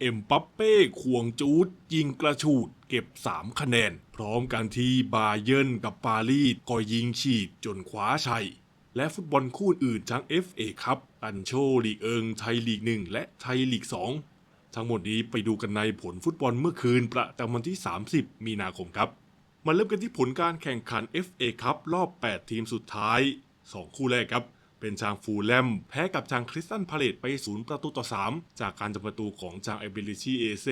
เอ็มปัปเป้ควงจูดยิงกระฉูดเก็บ 3 คะแนน พร้อมกันที่บาเยิร์นกับปารีสก็ยิงฉีดจนคว้าชัย และฟุตบอลคู่อื่นทั้ง FA ครับอันโชลีเอิงไทยลีก 1 และไทยลีก 2 ทั้งหมดนี้ไปดูกันในผลฟุตบอลเมื่อคืนประจำวันที่ 30 มีนาคมครับ มาเริ่มกันที่ผลการแข่งขัน FA ครับรอบ 8 ทีมสุดท้าย 2 คู่แรกครับ เป็นทางฟูลแลมแพ้กับทางคริสตันพาเลตไป 0 ประตูต่อ 3 จากการทำประตูของทางเอเบลิชีเอเซ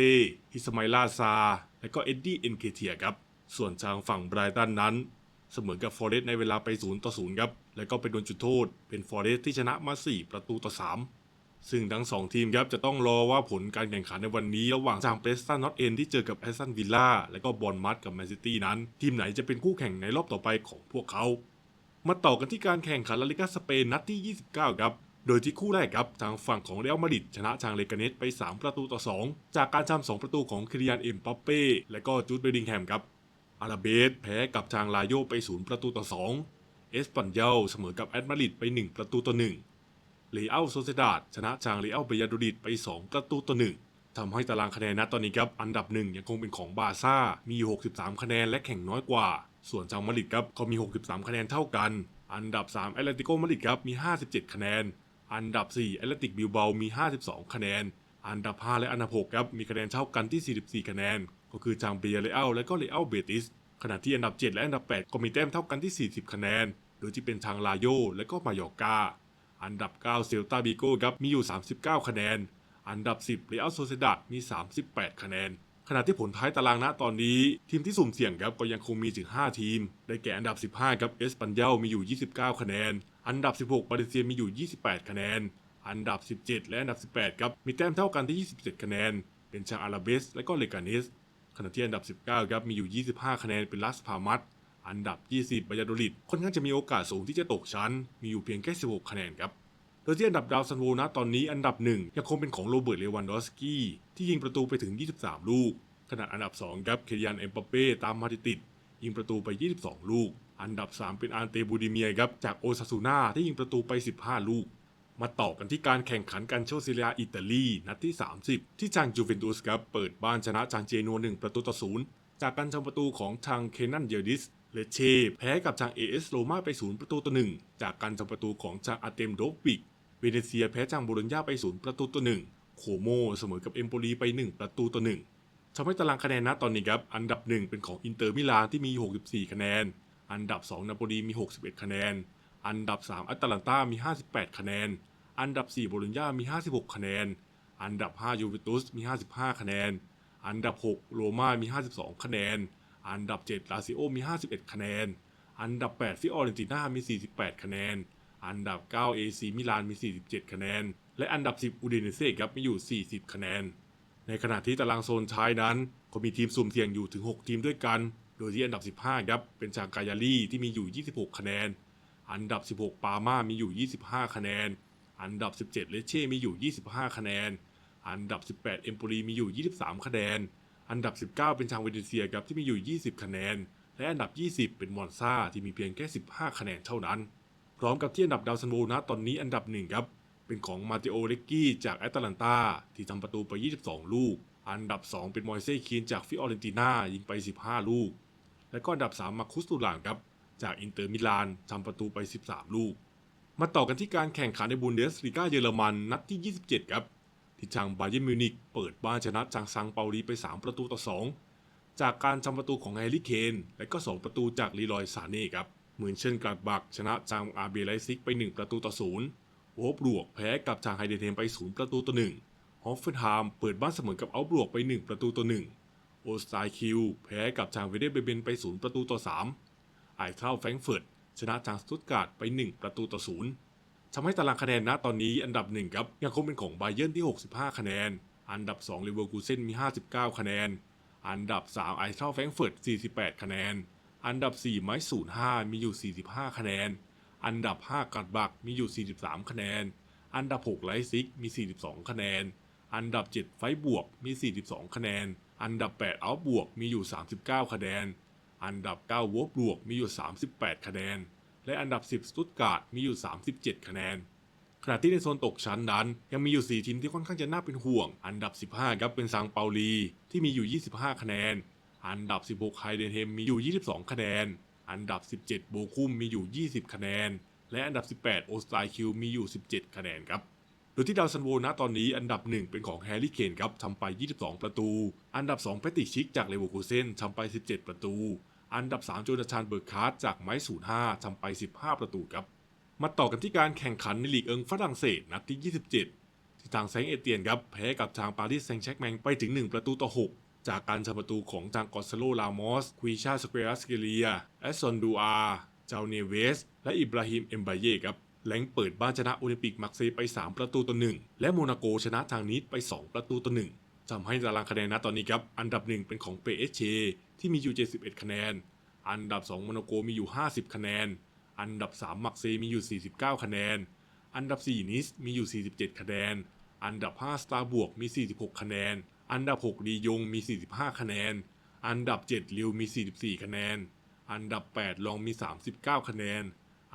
ฮิสมาลาซา และก็เอ็ดดี้เอ็นเคเทียครับ ส่วนทางฝั่งไบรตันนั้น เสมอกับฟอร์เรสในเวลาไป 0 ต่อ 0 ครับ แล้วก็ไปโดนจุดโทษ เป็นฟอร์เรสที่ชนะมา 4 ประตูต่อ 3ซึ่งทั้ง 2 ทีมครับจะต้องรอว่าผลการแข่งขันในวันนี้ ระหว่างทางเปสตันนอตเอนที่เจอกับแอสตันวิลล่าและก็บอลมัดกับแมนซิตี้นั้น ทีมไหนจะเป็นคู่แข่งในรอบต่อไปของพวกเขา มาต่อกันที่การแข่งขันลาลิกาสเปนนัดที่ 29 ครับ โดยที่คู่แรกครับ ทางฝั่งของเรอัลมาดริดชนะทางเลกาเนสไป 3 ประตูต่อ 2 จากการทำ2ประตูของคริยานเอ็มปัปเป้และก็จูดเบดิงแฮมครับอาราเบสแพ้กับทางลาโยไป 0 ประตูต่อ 2 เอสปันเยลเสมอกับแอตมาดริดไป 1 ประตูต่อ1เลอัลโซเซดาดชนะทางเลอัลเบียาโดดิดไป 2 ประตูต่อ 1ทำให้ตารางคะแนนณตอนนี้ครับอันดับหนึ่งยังคงเป็นของบาร์ซ่ามี 63 คะแนนและแข่งน้อยกว่า ส่วนทางมาริดครับก็มี 63 คะแนนเท่ากัน อันดับ 3 แอตเลติโกมาริดครับมี 57 คะแนน อันดับ 4 แอตเลติกบิลเบามี 52 คะแนน อันดับ 5 และอันดับ 6 ครับ มีคะแนนเท่ากันที่ 44 คะแนน ก็คือทางเบียเรอัลและก็เรอัลเบติส ขณะที่อันดับ 7 และอันดับ 8 ก็มีแต้มเท่ากันที่ 40 คะแนน โดยที่เป็นทางลาโยและก็มายอกาอันดับ 9 เซลตาบิโกครับมีอยู่ 39 คะแนน อันดับ 10เรอัลโซเซดามี 38 คะแนน ขณะที่ผลท้ายตารางณตอนนี้ ทีมที่สุ่มเสี่ยงครับก็ยังคงมีถึง 5 ทีม ได้แก่อันดับ 15ครับเอสปันเยลมีอยู่ 29 คะแนน อันดับ 16บาเลเซียมีอยู่ 28 คะแนน อันดับ 17 และอันดับ 18ครับมีแต้มเท่ากันที่ 27 คะแนน เป็นชาอาราเบส และก็เลกาเนสขณะที่อันดับ 19ครับมีอยู่ 25 คะแนนเป็นลัสพามัสอันดับ 20บายาโดลิดค่อนข้างจะมีโอกาสสูงที่จะตกชั้น มีอยู่เพียงแค่ 16 คะแนนครับ โดยที่อันดับดาวซันโวนะตอนนี้อันดับหนึ่งยังคงเป็นของโรเบิร์ตเลวันดอสกี้ที่ยิงประตูไปถึง 23 ลูก ขณะอันดับ2ครับเคริยันเอ็มบัปเป้ตามมาติดยิงประตูไป 22 ลูก อันดับ 3 เป็นอันเตบูดิเมียครับจากโอซาซูนาที่ยิงประตูไป 15 ลูก มาต่อกันที่การแข่งขันกันโชซิเลียอิตาลีนัดที่ 30 ที่ทางจูเวนตุสครับเปิดบ้านชนะจางเจนัว1ประตูต่อศูนย์จากการทำประตูของทางเคนันเยดิสเลเช่แพ้กับทางเอเอสโรมาไป 0 ประตูต่อ1จากการทำประตูของทางอาเตมโดวิก เวเนเซียแพ้จางโบโลญญาไป0ประตูต่อ1โคโมเสมอกับเอมโปลีไป 1 ประตูต่อ1ทำให้ตารางคะแนนณตอนนี้ครับ อันดับ 1 เป็นของอินเตอร์มิลานที่มี 64 คะแนน อันดับ 2 นาโปลีมี 61 คะแนน อันดับ 3 อัตแลนตามี 58 คะแนน อันดับ 4 โบโลญญามี 56 คะแนน อันดับ 5 ยูเวนตุสมี 55 คะแนน อันดับ 6 โรม่ามี 52 คะแนน อันดับ 7 ลาซิโอมี 51 คะแนน อันดับ 8 ฟิออเรนติน่ามี 48 คะแนน อันดับ 9 AC มิลานมี 47 คะแนน และอันดับ 10 อูดเนเซ่ครับมีอยู่ 40 คะแนน ในขณะที่ตารางโซนท้ายนั้น ก็มีทีมสุ่มเสี่ยงอยู่ถึง 6 ทีมด้วยกัน โดยที่อันดับ 15ครับเป็นชางกายาลีที่มีอยู่ 26 คะแนน อันดับ 16 ปาม่ามีอยู่ 25 คะแนน อันดับ 17 เลเช่มีอยู่ 25 คะแนน อันดับ 18 เอมโปลีมีอยู่ 23 คะแนน อันดับ 19 เป็นชางเวเนเซียครับที่มีอยู่ 20 คะแนน และอันดับ 20 เป็นมอนซาที่มีเพียงแค่ 15 คะแนนเท่านั้น พร้อมกับที่อันดับดาวซันโวนะตอนนี้อันดับหนึ่งครับ เป็นของมาเตโอเลกกี้จากแอตแลนตาที่ทำประตูไป 22 ลูก อันดับ 2 เป็นมอยเซ่คีนจากฟิออเรนติน่ายิงไป 15 ลูก และก็อันดับ 3 มาคุสตูลานครับจากอินเตอร์มิลานทำประตูไป 13 ลูก มาต่อกันที่การแข่งขันในบุนเดสลีกาเยอรมันนัดที่ 27 ครับ ที่ทางบาเยิร์นมิวนิกเปิดบ้านชนะจางซังเปาลีไป 3 ประตูต่อ 2 จากการทำประตูของแฮร์รี่เคน และก็ 2 ประตูจากลีลอยซาเน่ครับ เหมือนเช่นกลาดบักชนะจางอาร์เบไลซิกไป 1 ประตูต่อ0โวบลวกแพ้กับทางไฮเดนเทมไป 0 ประตูต่อ1ฮอฟเฟนไฮามเปิดบ้านเสมอกับเอาบลวกไป 1 ประตูต่อ1โอสไตคิวแพ้กับทางเวเดเบเบนไป 0 ประตูต่อ3ไอเท่าแฟรงเฟิร์ตชนะทางสตุตการ์ดไป 1 ประตูต่อ0ทำให้ตารางคะแนนณตอนนี้อันดับ1ครับยังคงเป็นของไบเยิร์นที่ 65 คะแนน อันดับ2เลเวอร์คูเซนมี 59 คะแนน อันดับ3ไอเท่าแฟรงเฟิร์ต48 คะแนน อันดับ 4 ไม้05มีอยู่ 45 คะแนน อันดับ 5 กัดบักมีอยู่ 43 คะแนน อันดับ 6 ไลซิกมี 42 คะแนน อันดับ 7 ไฟบวกมี 42 คะแนน อันดับ 8 เอาบวกมีอยู่ 39 คะแนน อันดับ 9 วบบวกมีอยู่ 38 คะแนน และอันดับ 10 สตุตการ์ดมีอยู่ 37 คะแนนขณะที่ในโซนตกชั้นนั้น ยังมีอยู่ 4 ทีมที่ค่อนข้างจะน่าเป็นห่วง อันดับ 15 ครับเป็นซังเปาลี ที่มีอยู่ 25 คะแนน อันดับ 16ไฮเดนเฮมมีอยู่ 22 คะแนน อันดับ 17 โบคุมมีอยู่ 20 คะแนน และอันดับ 18 โอสไตคิวมีอยู่ 17 คะแนนครับ โดยที่ดาวซันโวนะตอนนี้อันดับ 1 เป็นของแฮร์รี่เคนครับทำไป 22 ประตู อันดับ 2 แพตติชิกจากเลเวอร์คูเซนทำไป 17 ประตู อันดับ 3 โจนาธานเบิร์คาร์ดจากไม้05ทำไป 15 ประตูครับ มาต่อกันที่การแข่งขันในลีกเอิงฝรั่งเศสนัดที่ 27 ที่ทางแซงเอเตียนครับแพ้กับทางปารีสแซงต์แชร์กแมงไปถึง 1 ประตูต่อ 6 จากการทำประตูของทางกอสโลลามอสควีชาสเกรัสเกเลียแอสซอนดูอาเจ้าเนเวส และอิบราฮิมเอมบาเย่ครับแหลงเปิดบ้านชนะโอลิมปิกมักเซไป 3 ประตูต่อ1และโมนาโกชนะทางนิดไป 2 ประตูต่อ1ทำให้ตารางคะแนนณตอนนี้ครับ อันดับ1เป็นของเปเอเชที่มีอยู่ 71 คะแนน อันดับ 2 โมนาโกมีอยู่ 50 คะแนน อันดับ 3 มักเซมีอยู่ 49 คะแนน อันดับ 4 นิสมีอยู่ 47 คะแนน อันดับ 5 สตาร์บวกมี 46 คะแนน อันดับ6ดียงมี 45 คะแนน อันดับ 7 ลิวมี 44 คะแนน อันดับ 8 ลองมี 39 คะแนน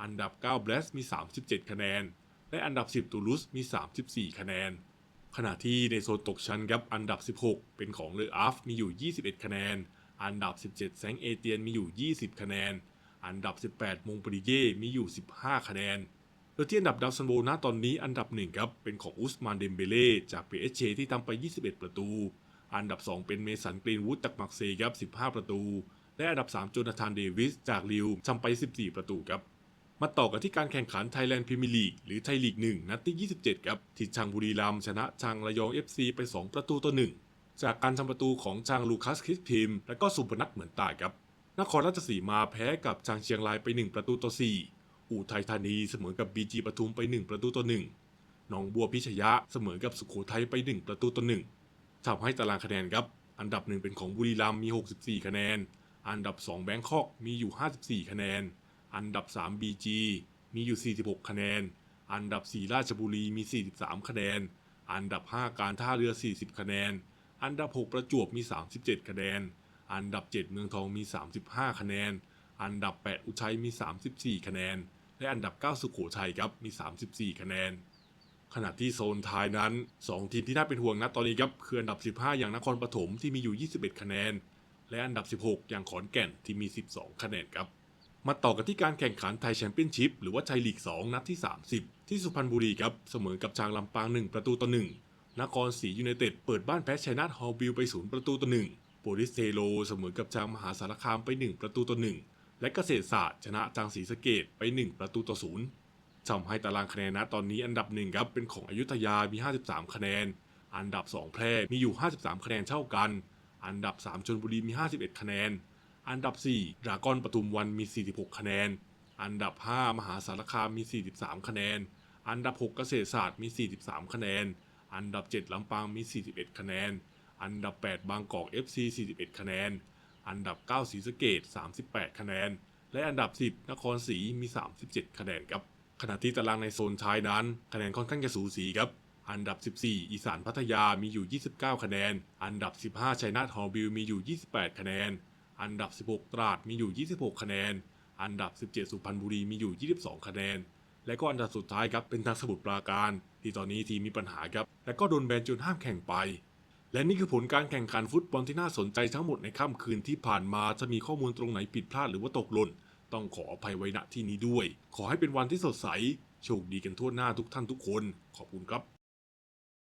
อันดับ9เบลสมี 37 คะแนน และอันดับ 10 ตูลุสมี 34 คะแนน ขณะที่ในโซนตกชั้นครับ อันดับ 16 เป็นของเลออาฟมีอยู่ 21 คะแนน อันดับ 17 แซงเอเตียนมีอยู่ 20 คะแนน อันดับ 18 มงปริเย่มีอยู่ 15 คะแนน โดยที่อันดับดาวซันโบนะตอนนี้อันดับ1ครับเป็นของอุสมานเดมเบเล่จากเปเอเชที่ทำไป 21 ประตู อันดับ 2 เป็นเมสันกรีนวูดจากมักเซครับ 15 ประตู และอันดับ 3 โจนาธานเดวิสจากลิวทำไป 14 ประตูครับ มาต่อกันที่การแข่งขัน Thailand Premier League หรือไทยลีก 1 นัดที่ 27 ครับที่ชางบุรีรัมชนะชางระยอง FC ไป 2 ประตูต่อ 1 จากการทำประตูของชางลูคัสคริสพิมและก็สุพนัทเหมือนตายครับนครราชสีมาแพ้กับชางเชียงรายไป 1 ประตูต่อ 4 อู่ไทยธานีเสมอกับบีจีปทุมไป 1 ประตูต่อ1หนองบัวพิชยะเสมอกับสุโขทัยไป 1 ประตูต่อ1ทำให้ตารางคะแนนครับ อันดับ1เป็นของบุรีรัมย์มี 64 คะแนน อันดับ 2 แบงคอกมีอยู่ 54 คะแนน อันดับ 3 BG มีอยู่ 46 คะแนน อันดับ 4 ราชบุรีมี 43 คะแนน อันดับ 5 การท่าเรือ 40 คะแนน อันดับ 6 ประจวบมี 37 คะแนน อันดับ 7 เมืองทองมี 35 คะแนน อันดับ 8 อุทัยมี 34 คะแนน และอันดับ 9 สุโขทัยครับมี 34 คะแนน ขณะที่โซนท้ายนั้น 2 ทีมที่น่าเป็นห่วงนะตอนนี้ครับคืออันดับ 15 อย่างนครปฐมที่มีอยู่ 21 คะแนน และอันดับ 16 อย่างขอนแก่นที่มี 12 คะแนนครับมาต่อกันที่การแข่งขันไทยแชมเปี้ยนชิพหรือว่าไทยลีก 2 นัดที่ 30 ที่สุพรรณบุรีครับเสมอกับชางลำปาง 1 ประตูต่อ 1 นครศรียูไนเต็ดเปิดบ้านแพ้ชัยนาทฮอลบิลไป 0 ประตูต่อ 1 โปลิสเทโลเสมอกับชางมหาสารคามไป 1 ประตูต่อ 1 และเกษตรศาสตร์ชนะจางศรีสะเกดไป 1 ประตูต่อ0ทำให้ตารางคะแนนนะตอนนี้อันดับหนึ่งครับเป็นของอยุธยามี 53 คะแนน อันดับ 2 แพร่มีอยู่ 53 คะแนนเท่ากัน อันดับ 3ชลบุรีมี 51 คะแนน อันดับ4ดรากอนปทุมวันมี 46 คะแนน อันดับ 5 มหาสารคามมี 43 คะแนน อันดับ 6 เกษตรศาสตร์มี 43 คะแนน อันดับ 7 ลำปางมี 41 คะแนน อันดับ 8 บางกอก FC 41 คะแนน อันดับ 9ศรีสะเกด38 คะแนน และอันดับ 10 นครศรีมี 37 คะแนนครับ ขณะที่ตารางในโซนท้ายนั้น คะแนนค่อนข้างจะสูสีครับ อันดับ 14 อีสานพัทยามีอยู่ 29 คะแนน อันดับ 15 ชัยนาทฮอลบิลมีอยู่ 28 คะแนน อันดับ 16 ตราดมีอยู่ 26 คะแนน อันดับ 17 สุพรรณบุรีมีอยู่ 22 คะแนน และก็อันดับสุดท้ายครับเป็นทางสมุทรปราการ ที่ตอนนี้ทีมมีปัญหาครับ และก็โดนแบนจนห้ามแข่งไป และนี่คือผลการแข่งขันฟุตบอลที่น่าสนใจทั้งหมดในค่ำคืนที่ผ่านมาจะมีข้อมูลตรงไหนผิดพลาดหรือว่าตกหล่นต้องขออภัยไว้ณที่นี้ด้วย ขอให้เป็นวันที่สดใส โชคดีกันทั่วหน้าทุกท่านทุกคน ขอบคุณครับ